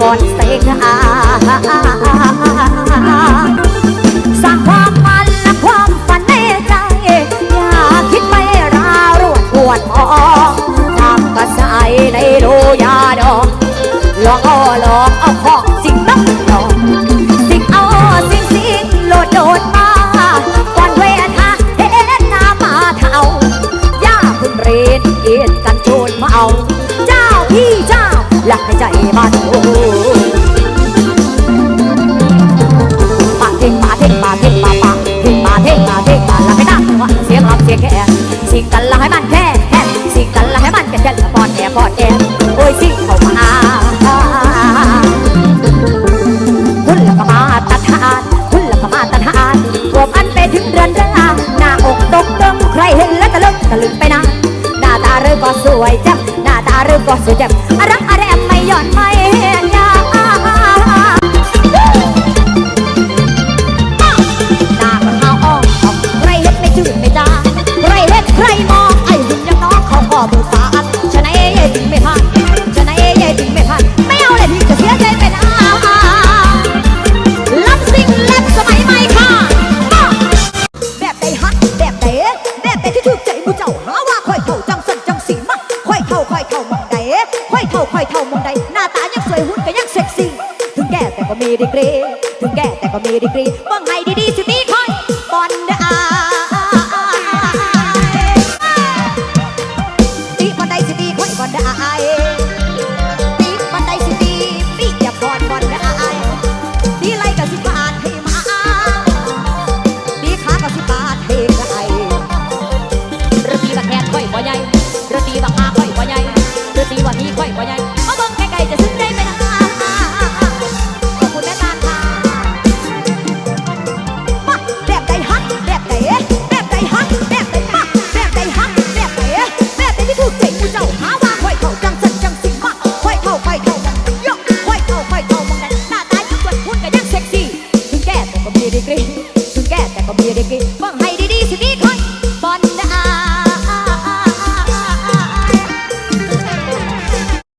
ก่อนเสียงอาสร้างความมันและความฝันในใจ อย่าคิดไปราวรวดปวดมองทำกระสายในโลยาดองลองเอาลองเอาของสิ่งต้องลองสิ่งเอาสิ่งสิ่งโลดโดดมาก่อนเวทาเห็นหน้ามาเท่าย่าเพึ่งเรียนเอียนกันโจนมาเอา จ้ากให้ใจมันโอ้ปาเทงปาเทงปาเทงปาปาเทงปาเทงปาเทงปาละให้นั่งหัวเสียงลำเสียงแค่สิ่งกันละให้มันแค่แค่สิ่งกันละให้มันแค่แค่ละปอดแอปอดแอโอ้ยสิเข้ามาคุณละก็มาตรฐานคุณละก็มาตรฐานรวมอันไปถึงเรือนร่างหน้าอกตกตึงใครเห็นแล้วตะลึงตะลึงไปนะหน้าตาเริ่มก็สวยจังหน้าตาเริ่มก็สวยจังอะรักอะแร ย่อนไม่เหุ่นก็ยังเซ็กซี่ ถึงแก่แต่ก็มีดีกรี ถึงแก่แต่ก็มีดีกรีว่างไงดีๆสิตีคอยบอลเด้อตีบอลได้สิตีคอยบอลเด้อตีบอลได้สิตีตีอย่าบอลบอลเด้อตีไล่ก็สิบาทให้มาตีขาก็สิบาทให้ใครรตีบักแขนคอยบ่ใหญ่ระตีบักขาคอยบ่ใหญ่ระตีว่านี้คอยบ่ใหญ่มาบังไกลๆจะซึ้งได้ไหม